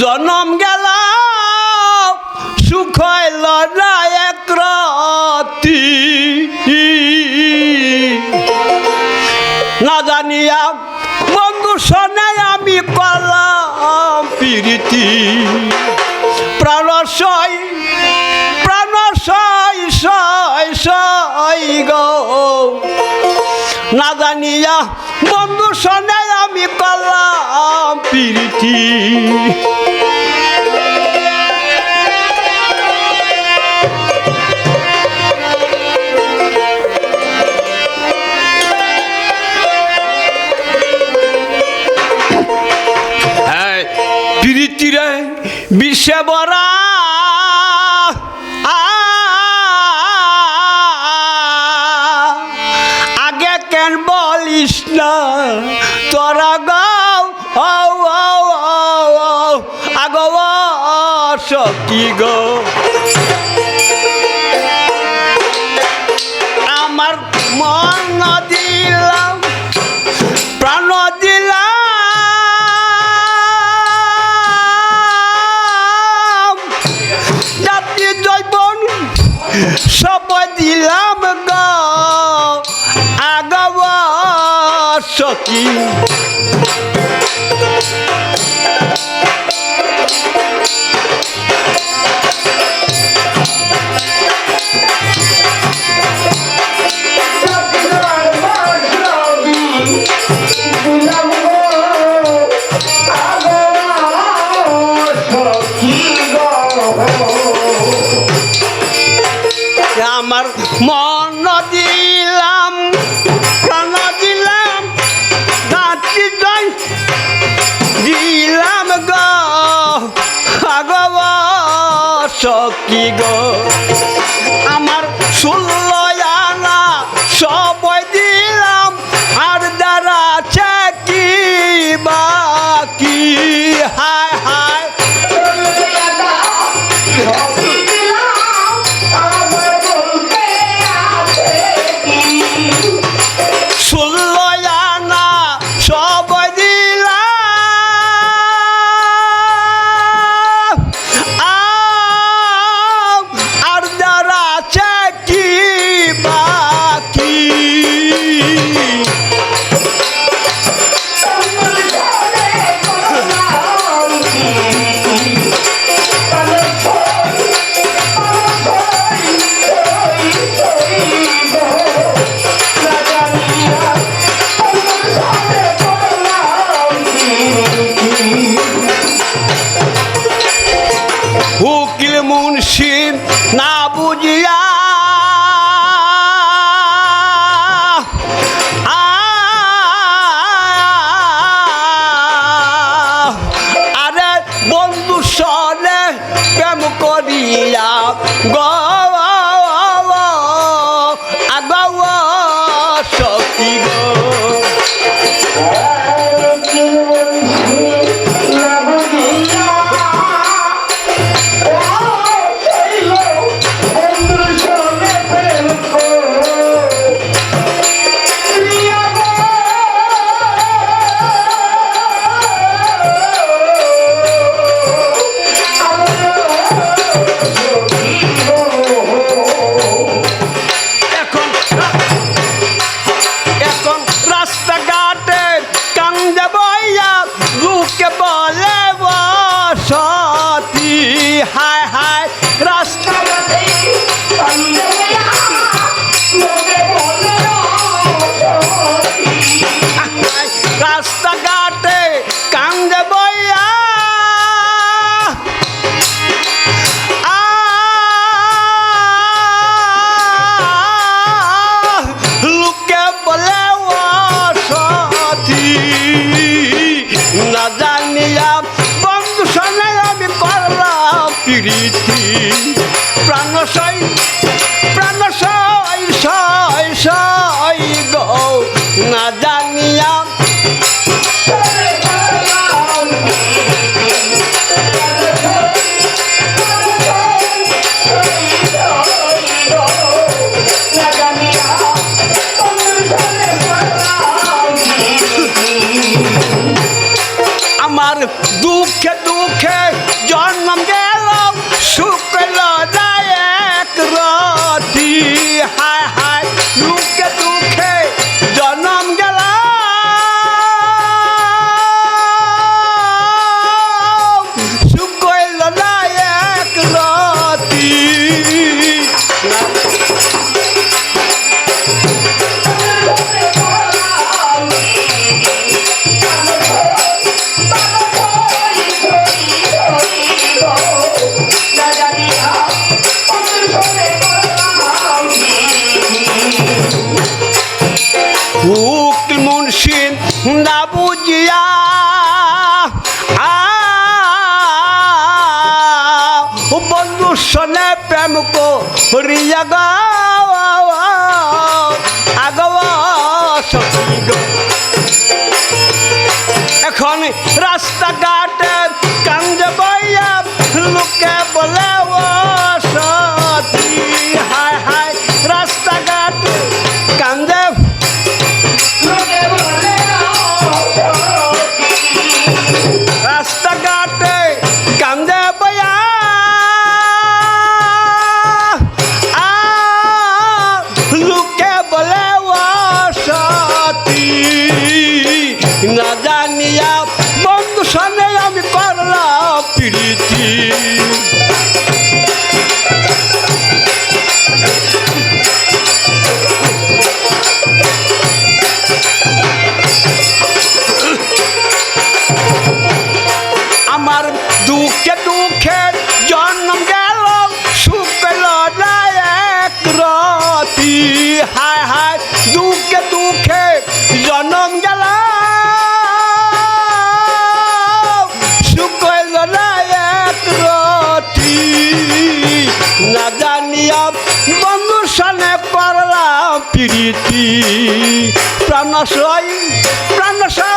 জনম গেল, সুখ হইল না এক রাতি। না জানিয়া বন্ধু শোনে আমি কলাম প্রীতি প্রাণশয় প্রাণশয়, শয় শয় গো। না জানিয়া বন্ধু শোনে আমি কলাম হ্যাঁ প্রীতিরে আগে কেন বলিস না তোরা গাও আগো সকি গো? আমার মন দিলাম প্রাণ দিলাম জাতি জৈবন সময় দিলাম গো। আগব সখী আমার মন দিলাম প্রাণ দিলাম জাতি জয় দিলাম গো। আগব সখী গো মুন্সি না বুঝিয়া আরে বন্ধু সনে প্রেম করিয়া গ। হায় হায় সনে প্রেম কো গাও। আগব সখী এখন রাস্তাঘাটে দুঃখে দুঃখে জন্ম গেল শুক্ল এক রতি। হায় হায়, দুঃখে দুঃখে জন্ম গেল। শুক্ল এক রতি। না জানিয়া বন্ধুর সামনে করলাম প্রীতি। প্রাণশয় প্রাণশয়